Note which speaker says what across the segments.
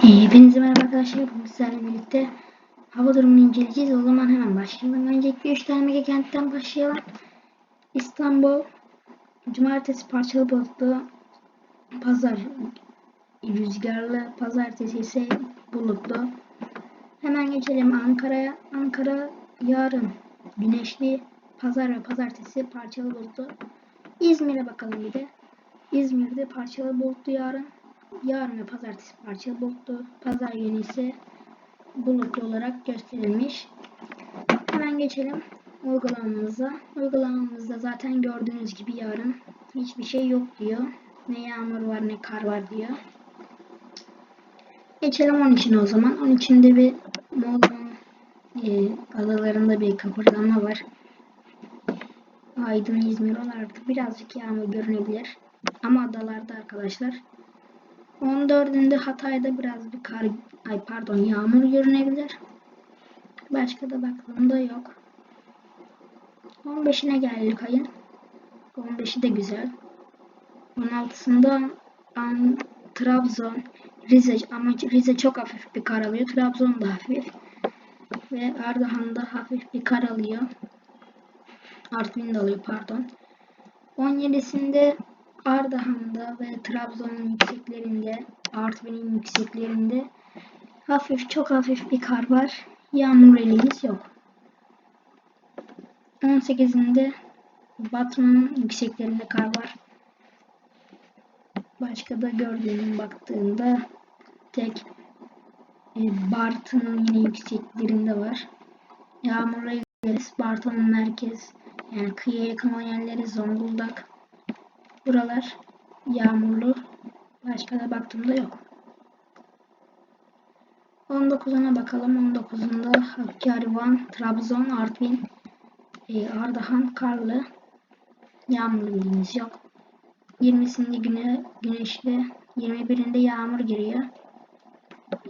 Speaker 1: Hepinize merhaba arkadaşlar. Bugün sizlerle birlikte hava durumunu inceleyeceğiz. O zaman hemen başlayalım. Öncelikle 3 tane mega kentten başlayalım. İstanbul, Cumartesi parçalı bulutlu, Pazar rüzgarlı, Pazartesi ise bulutlu. Hemen geçelim Ankara'ya. Ankara yarın güneşli, Pazar ve Pazartesi parçalı bulutlu. İzmir'e bakalım bir de. İzmir'de parçalı bulutlu yarın. Yarın ve pazartesi parçalı bulutlu. Pazar günü ise bulutlu olarak gösterilmiş. Hemen geçelim uygulamamıza. Uygulamamızda zaten gördüğünüz gibi yarın hiçbir şey yok diyor. Ne yağmur var ne kar var diyor. Geçelim onun için o zaman. Onun içinde bir Moldova e, adalarında bir kıpırdama var. Aydın, İzmir oralarda birazcık yağmur görünebilir. Ama adalarda arkadaşlar 14'ünde Hatay'da biraz bir kar, ay pardon yağmur görünebilir. Başka da baktığımda yok. 15'ine geldik ayın. 15'i de güzel. 16'sında An, Trabzon, Rize ama Rize çok hafif bir kar alıyor. Trabzon da hafif. Ve Ardahan'da hafif bir kar alıyor. Artvin de alıyor pardon. 17'sinde Ardahan'da ve Trabzon'un yükseklerinde, Artvin'in yükseklerinde hafif çok hafif bir kar var. Yağmur elimiz yok. 18'inde Batman'ın yükseklerinde kar var. Başka da gördüğüm baktığımda tek e, Bartın'ın yine yükseklerinde var. Yağmurla ilgili Bartın'ın merkez yani kıyıya yakın yerleri Zonguldak, Buralar yağmurlu. Başka da baktığımda yok. 19'una bakalım. 19'unda Hakkari, Van, Trabzon, Artvin, e, Ardahan, Karlı. Yağmurlu bilgimiz yok. 20'sinde güne, güneşli. 21'inde yağmur giriyor.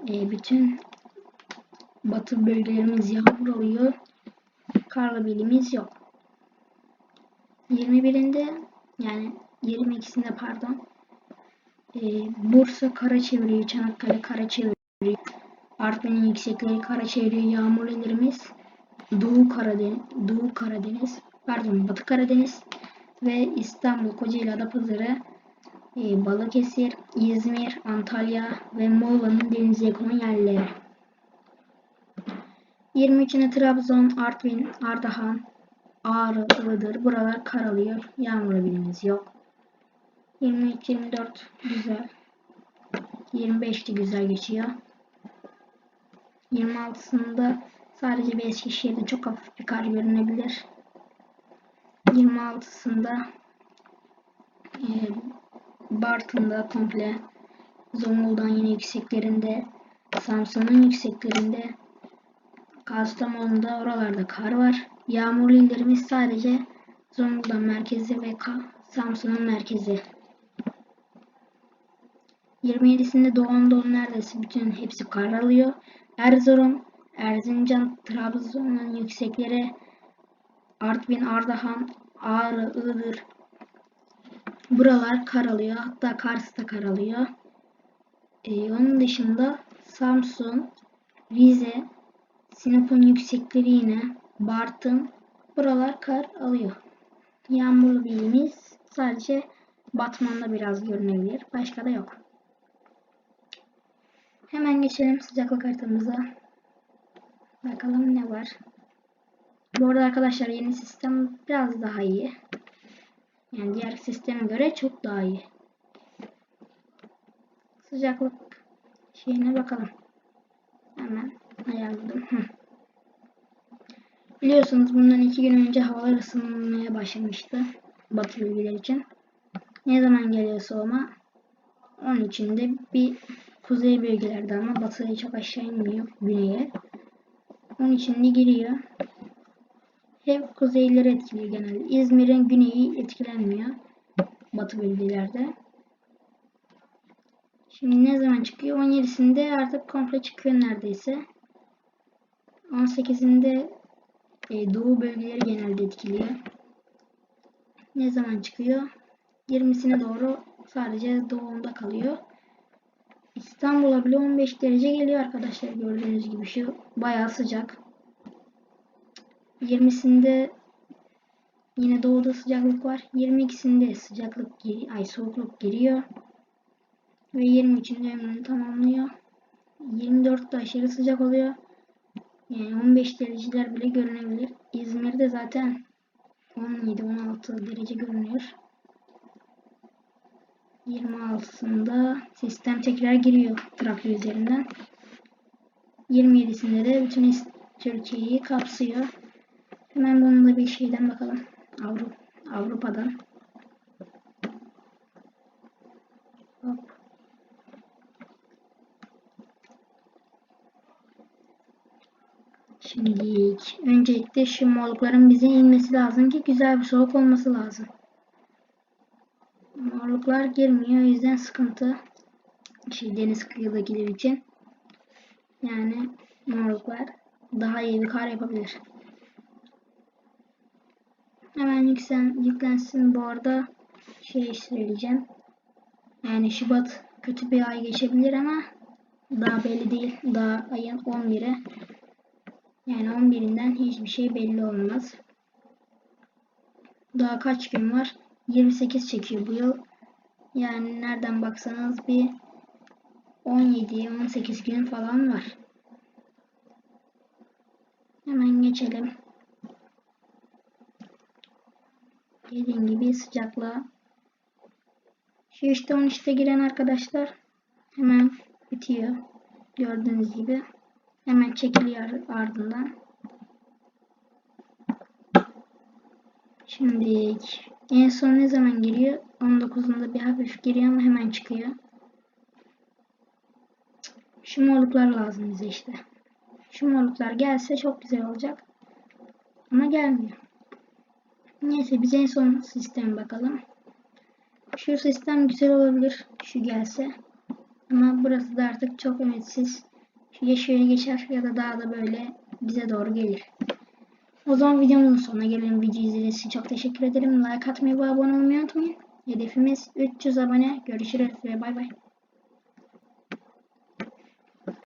Speaker 1: E, bütün batı bölgelerimiz yağmur oluyor. Karlı bilgimiz yok. 21'inde yani 22'sinde pardon. Ee, Bursa kara çeviriyor. Çanakkale kara çeviriyor. Artvin'in yüksekleri kara çeviriyor. Yağmurlu illerimiz Doğu Karadeniz, Doğu Karadeniz, pardon Batı Karadeniz ve İstanbul, Kocaeli, Adapazarı, e, Balıkesir, İzmir, Antalya ve Muğla'nın denize yakın yerleri. 23'üne Trabzon, Artvin, Ardahan, Ağrı, Iğdır. Buralar kar alıyor. Yağmur bilimiz yok. 23-24 güzel. 25 de güzel geçiyor. 26'sında sadece bir Eskişehir'de çok hafif bir kar görünebilir. 26'sında e, Bartın'da komple Zonguldak'ın yine yükseklerinde Samsun'un yükseklerinde Kastamonu'da oralarda kar var. Yağmurlu illerimiz sadece Zonguldak merkezi ve Samsun'un merkezi. 27'sinde Doğu Anadolu neredeyse bütün hepsi kar alıyor. Erzurum, Erzincan, Trabzon'un yüksekleri, Artvin, Ardahan, Ağrı, Iğdır. Buralar kar alıyor. Hatta Kars da kar alıyor. Ee, onun dışında Samsun, Rize, Sinop'un yüksekleri yine Bartın. Buralar kar alıyor. Yağmurlu bir ilimiz sadece Batman'da biraz görünebilir. Başka da yok. Hemen geçelim sıcaklık haritamıza. Bakalım ne var. Bu arada arkadaşlar yeni sistem biraz daha iyi. Yani diğer sisteme göre çok daha iyi. Sıcaklık şeyine bakalım. Hemen ayarladım. Biliyorsunuz bundan iki gün önce havalar ısınmaya başlamıştı. Batı bölgeler için. Ne zaman geliyor soğuma? Onun için de bir kuzey bölgelerde ama batıya çok aşağı inmiyor güneye. Onun için de giriyor. Hep kuzeyleri etkiliyor genelde. İzmir'in güneyi etkilenmiyor. Batı bölgelerde. Şimdi ne zaman çıkıyor? 17'sinde artık komple çıkıyor neredeyse. 18'inde e, doğu bölgeleri genelde etkiliyor. Ne zaman çıkıyor? 20'sine doğru sadece doğumda kalıyor. İstanbul'a bile 15 derece geliyor arkadaşlar gördüğünüz gibi şu bayağı sıcak. 20'sinde yine doğuda sıcaklık var. 22'sinde sıcaklık ay soğukluk giriyor. Ve 23'ünde ömrünü tamamlıyor. 24'te aşırı sıcak oluyor. Yani 15 dereceler bile görünebilir. İzmir'de zaten 17-16 derece görünüyor. 26'sında sistem tekrar giriyor Trakya üzerinden. 27'sinde de bütün Türkiye'yi kapsıyor. Hemen bunun da bir şeyden bakalım. Avrupa, Avrupa'dan. Hop. Şimdi öncelikle şu morlukların bize inmesi lazım ki güzel bir soğuk olması lazım. Morluklar girmiyor. O yüzden sıkıntı. Şey, deniz kıyıdakiler için. Yani morluklar daha iyi bir kar yapabilir. Hemen yüklen, yüklensin. Bu arada şey söyleyeceğim. Yani Şubat kötü bir ay geçebilir ama daha belli değil. Daha ayın 11'i. Yani 11'inden hiçbir şey belli olmaz. Daha kaç gün var? 28 çekiyor bu yıl. Yani nereden baksanız bir 17-18 gün falan var. Hemen geçelim. Dediğim gibi sıcaklığa. Şu işte 13'te giren arkadaşlar hemen bitiyor. Gördüğünüz gibi. Hemen çekiliyor ardından. Şimdi en son ne zaman giriyor? 19'unda bir hafif giriyor ama hemen çıkıyor. Şu morluklar lazım bize işte. Şu morluklar gelse çok güzel olacak. Ama gelmiyor. Neyse biz en son sistem bakalım. Şu sistem güzel olabilir. Şu gelse. Ama burası da artık çok ümitsiz. Ya şöyle geçer ya da daha da böyle bize doğru gelir. O zaman videomuzun sonuna gelelim. Video izlediğiniz için çok teşekkür ederim. Like atmayı ve abone olmayı unutmayın. Hedefimiz 300 abone. Görüşürüz ve bay bay.